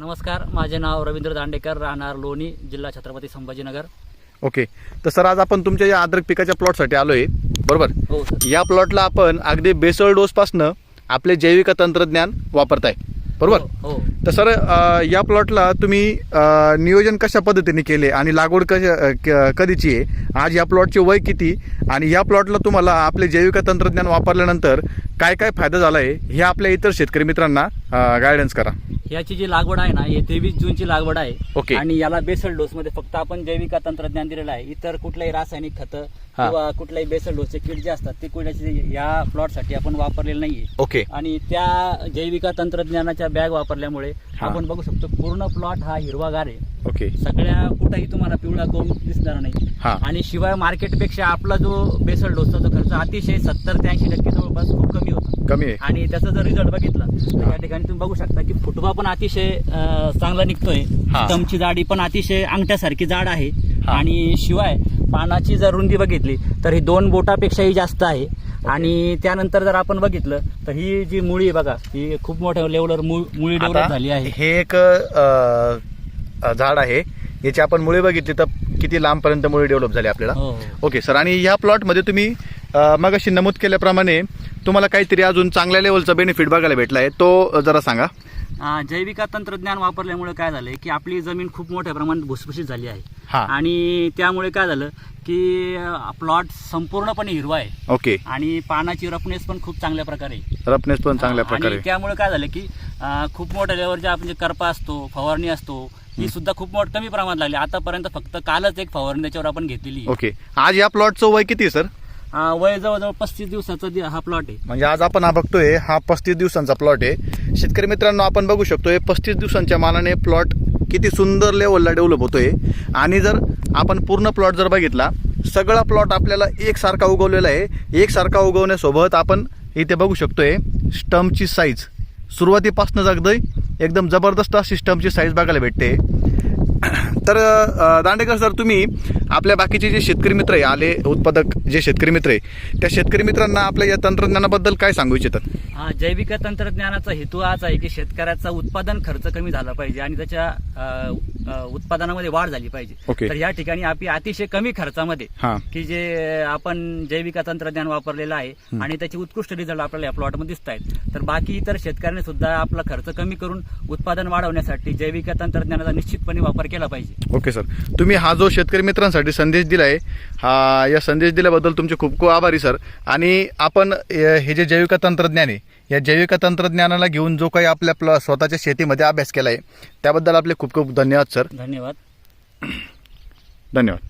नमस्कार माझे नाव रवींद्र दांडेकर राहणार लोणी जिल्हा छत्रपती संभाजीनगर. ओके. तर सर आज आपण तुमच्या या अद्रक पिकाच्या प्लॉटसाठी आलो आहे बरोबर? हो सर. या प्लॉटला आपण अगदी बेसळ डोसपासनं आपले जैविक तंत्रज्ञान वापरताय. बरोबर? हो हो. तर सर अ, या प्लॉटला तुम्ही अ, नियोजन कशा पद्धतीने केले आणि लागवड कशा अ, क- कधीची आहे? आज या प्लॉटचे वय किती? आणि या प्लॉटला तुम्हाला आपले जैविक तंत्रज्ञान वापरल्यानंतर काय काय फायदा झाला आहे हे आपल्या इतर शेतकरी मित्रांना गायडन्स करा. याची जी लागवड आहे ना हे तेवीस जूनची लागवड आहे ओके. आणि याला बेसल डोस मध्ये फक्त आपण जैविक तंत्रज्ञान दिलेलं आहे इतर कुठल्याही रासायनिक खतं हा. किंवा कुठल्याही बेसल डोसचे किट जे असतात ते कुठल्याचे या प्लॉटसाठी आपण वापरलेले नाहीये ओके आणि त्या जैविक तंत्रज्ञानाच्या बॅग वापरल्यामुळे हा. आपण बघू शकतो पूर्ण प्लॉट हा हिरवागार आहे ओके. सगळ्या कुठेही तुम्हाला पिवळा गहू दिसणार नाही. हा. आणि शिवाय मार्केटपेक्षा आपला जो बेसल डोसचा जो खर्च अतिशय सत्तर ते ऐंशी टक्के जवळपास खूप कमी होता. कमी आहे. आणि त्याचा जर रिझल्ट बघितला तर या ठिकाणी तुम्ही बघू शकता की फुटवा पण अतिशय अं, चांगला निघतोय. हा. स्टमची जाडी पण अतिशय अंगठ्यासारखी जाड आहे. हा. आणि शिवाय पानाची जर रुंदी बघितली तर ही दोन बोटापेक्षाही जास्त आहे. आणि त्यानंतर जर आपण बघितलं तर ही जी मुळी आहे बघा ही खूप मोठ्या लेवलवर मुळी डेव्हलप आता झाली आहे. हे एक अ, झाड आहे. याची आपण मुळे बघितली तर किती लांबपर्यंत मुळे डेव्हलप झाली आपल्याला. हो. Okay sir. आणि या प्लॉटमध्ये तुम्ही अ, मगाशी नमूद केल्याप्रमाणे तुम्हाला काहीतरी अजून चांगल्या लेवलचा बेनिफिट बघायला भेटला आहे तो जरा सांगा. जैविक तंत्रज्ञान वापरल्यामुळे काय झालंय की आपली जमीन खूप मोठ्या प्रमाणात भुसभुशीत झाली आहे. आणि त्यामुळे काय झालं की प्लॉट संपूर्णपणे हिरवा आहे. ओके. आणि पानाची रफनेस पण खूप चांगल्या प्रकारे. रफनेस पण चांगल्या प्रकारे त्यामुळे काय झालं की खूप मोठ्या लेवलचे आपण जे करपा असतो फवारणी असतो ही सुद्धा खूप मोठ कमी प्रमाणात लागली. आतापर्यंत फक्त कालच एक फवारणी त्याच्यावर आपण घेतलेली आहे. ओके. आज या प्लॉटचं वय किती आहे सर? वय जवळजवळ पस्तीस दिवसाचा दि- हा प्लॉट आहे. म्हणजे आज आपण हा बघतोय हा पस्तीस दिवसांचा प्लॉट आहे. शेतकरी मित्रांनो आपण बघू शकतोय पस्तीस दिवसांच्या मानाने प्लॉट किती सुंदर लेवलला डेव्हलप होतोय. आणि जर आपण पूर्ण प्लॉट जर बघितला सगळा प्लॉट आपल्याला एकसारखा उगवलेला आहे. एकसारखा उगवण्यासोबत आपण इथे बघू शकतोय स्टमची साईज सुरुवातीपासूनच अगदी एकदम जबरदस्त सिस्टमची साईज बघायला भेटते. तर दांडेकर सर तुम्ही आपल्या बाकीचे जे शेतकरी मित्र आहे आले उत्पादक जे शेतकरी मित्र आहे त्या शेतकरी मित्रांना आपल्या या तंत्रज्ञानाबद्दल काय सांगू इच्छितात हा, जैविक तंत्रज्ञानाचा हेतू हाच आहे की शेतकऱ्याचा उत्पादन खर्च कमी झाला पाहिजे आणि त्याच्या उत्पादनामध्ये वाढ झाली पाहिजे. ओके. तर या ठिकाणी आपली अतिशय कमी खर्चामध्ये हां. की जे आपण जैविक तंत्रज्ञान वापरलेलं आहे आणि त्याचे उत्कृष्ट रिझल्ट आपल्याला या प्लॉटमध्ये दिसत आहेत तर बाकी इतर शेतकऱ्यांनी सुद्धा आपला खर्च कमी करून उत्पादन वाढवण्यासाठी जैविक तंत्रज्ञानाचा निश्चितपणे वापर केला पाहिजे. Okay sir. तुम्ही हा जो शेतकरी मित्रांसाठी संदेश दिलाय हा या संदेश दिल्याबद्दल तुमचे खूप खूप आभारी सर. आणि आपण अ, हे जे जैविक तंत्रज्ञान आहे या जैविक तंत्रज्ञानाला घेऊन जो काही आपल्या प्ल स्वतःच्या शेतीमध्ये अभ्यास केला आहे त्याबद्दल आपले खूप खूप धन्यवाद सर. धन्यवाद. धन्यवाद.